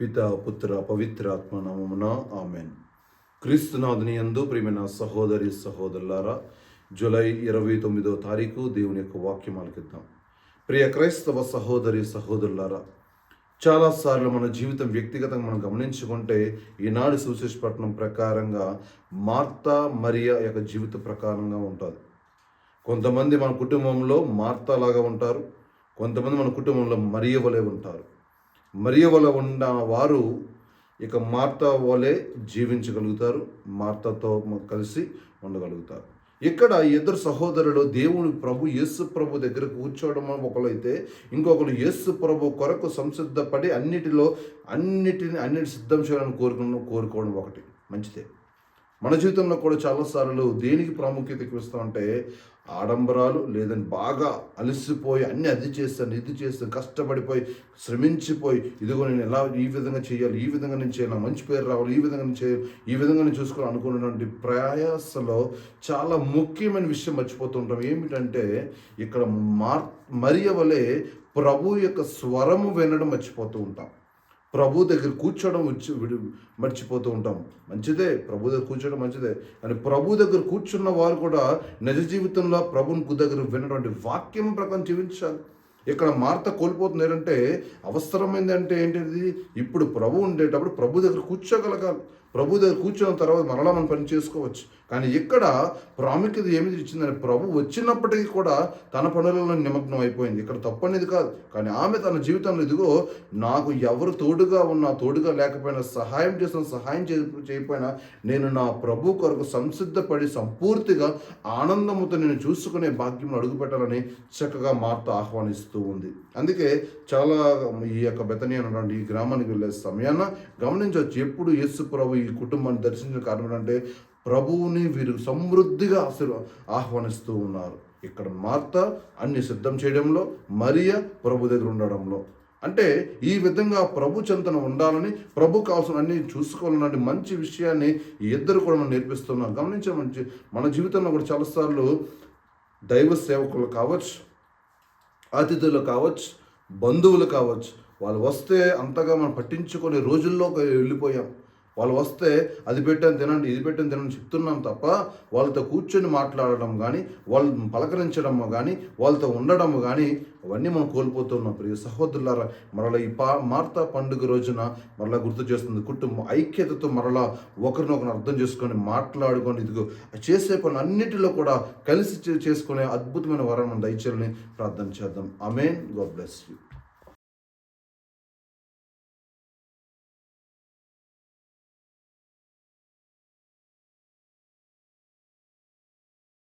పిత పుత్ర పవిత్రాత్మ నమమున ఆమెన్. క్రీస్తునాథుని ఎందు ప్రియమైన సహోదరి సహోదరులారా జూలై ఇరవై తొమ్మిదో తారీఖు దేవుని యొక్క వాక్యమాలకిద్దాం ప్రియ క్రైస్తవ సహోదరి సహోదరులారా చాలాసార్లు మన జీవితం వ్యక్తిగతంగా మనం గమనించుకుంటే ఈనాడు సుశేషపట్నం ప్రకారంగా మార్తా మరియా యొక్క జీవిత ప్రకారంగా ఉంటుంది కొంతమంది మన కుటుంబంలో మార్తా లాగా ఉంటారు. కొంతమంది మన కుటుంబంలో మరియ వలె ఉంటారు. మరియవల ఉన్న వారు ఇక మార్తా వలె జీవించగలుగుతారు మార్తాతో కలిసి ఉండగలుగుతారు. ఇక్కడ ఇద్దరు సహోదరులు దేవుని ప్రభు యేసు ప్రభు దగ్గర కూర్చోవడం ఒకరైతే ఇంకొకరు యేసు ప్రభు కొరకు సంసిద్ధపడి అన్నిటిలో అన్నిటిని అన్నిటి సిద్ధం చేయాలని కోరుకున్న కోరుకోవడం ఒకటి. మంచిదే. మన జీవితంలో కూడా చాలాసార్లు దేనికి ప్రాముఖ్యత ఎక్కువ ఇస్తామంటే ఆడంబరాలు లేదని బాగా అలసిపోయి అన్ని అది చేస్తాను ఇది చేస్తాను కష్టపడిపోయి శ్రమించిపోయి ఇదిగో నేను ఎలా ఈ విధంగా చేయాలి ఈ విధంగా నేను చేయాలి మంచి పేరు రావాలి ఈ విధంగా నేను చేయాలి ఈ విధంగా నేను చూసుకోవాలి అనుకున్నటువంటి ప్రయాసలో చాలా ముఖ్యమైన విషయం మర్చిపోతుంటాం ఏమిటంటే ఇక్కడ మార్ మరియ వలె ప్రభు యొక్క స్వరము వినడం మర్చిపోతూ ఉంటాం. ప్రభు దగ్గర కూర్చోవడం విడి- మర్చిపోతూ ఉంటాం. మంచిదే ప్రభు దగ్గర కూర్చోవడం మంచిదే. కానీ ప్రభు దగ్గర కూర్చున్న వారు కూడా నిజ జీవితంలో ప్రభుని దగ్గర వినటువంటి వాక్యం ప్రకారం జీవించాలి. ఇక్కడ మార్త కోల్పోతుంది ఏంటంటే అవసరమైంది అంటే ఏంటిది? ఇప్పుడు ప్రభు ఉండేటప్పుడు ప్రభు దగ్గర కూర్చోగలగాలి. ప్రభు దగ్గర కూర్చున్న తర్వాత మరలా మనం పని చేసుకోవచ్చు. కానీ ఇక్కడ ప్రాముఖ్యత ఏమి ఇచ్చిందని ప్రభు వచ్చినప్పటికీ కూడా తన పనులలో నిమగ్నం అయిపోయింది. ఇక్కడ తప్పు అనేది కాదు. కానీ ఆమె తన జీవితంలో ఇదిగో నాకు ఎవరు తోడుగా ఉన్నా తోడుగా లేకపోయినా సహాయం చేసిన సహాయం చే చేయకపోయినా నేను నా ప్రభు కొరకు సంసిద్ధపడి సంపూర్తిగా ఆనందముతో నేను చూసుకునే భాగ్యం అడుగుపెట్టాలని చక్కగా మార్త ఆహ్వానిస్తూ ఉంది. అందుకే చాలా ఈ యొక్క బెతని అన్నటువంటి ఈ గ్రామానికి వెళ్ళే సమయాన గమనించవచ్చు ఎప్పుడు యేసు ప్రభు ఈ కుటుంబాన్ని దర్శించిన కారణం ఏంటంటే ప్రభువుని వీరు సమృద్ధిగా ఆశీర్వ ఆహ్వానిస్తూ ఉన్నారు. ఇక్కడ మార్త అన్ని సిద్ధం చేయడంలో మరియ ప్రభు దగ్గర ఉండడంలో. అంటే ఈ విధంగా ప్రభు చెంతన ఉండాలని ప్రభు కావాల్సిన అన్ని చూసుకోవాలన్న మంచి విషయాన్ని ఇద్దరు కూడా మనం నేర్పిస్తున్నాం. గమనించే మంచి మన జీవితంలో కూడా చాలాసార్లు దైవ సేవకులు కావచ్చు అతిథులు కావచ్చు బంధువులు కావచ్చు వాళ్ళు వస్తే అంతగా మనం పట్టించుకునే రోజుల్లో వెళ్ళిపోయాం. వాళ్ళు వస్తే అది పెట్టాను తినండి ఇది పెట్టాను తినండి చెప్తున్నాం తప్ప వాళ్ళతో కూర్చొని మాట్లాడడం కానీ వాళ్ళు పలకరించడం కానీ వాళ్ళతో ఉండడం కానీ అవన్నీ మనం కోల్పోతున్నాం. ప్రియ సహోదరులారా మరలా ఈ పా మార్తా పండుగ రోజున మరలా గుర్తు చేస్తుంది. కుటుంబం ఐక్యతతో మరలా ఒకరినొకరు అర్థం చేసుకొని మాట్లాడుకొని ఇదిగో చేసే పని అన్నిటిలో కూడా కలిసి చే- చేసుకునే అద్భుతమైన వరం మనం దయచేయాలని ప్రార్థన చేద్దాం. Amen God bless you.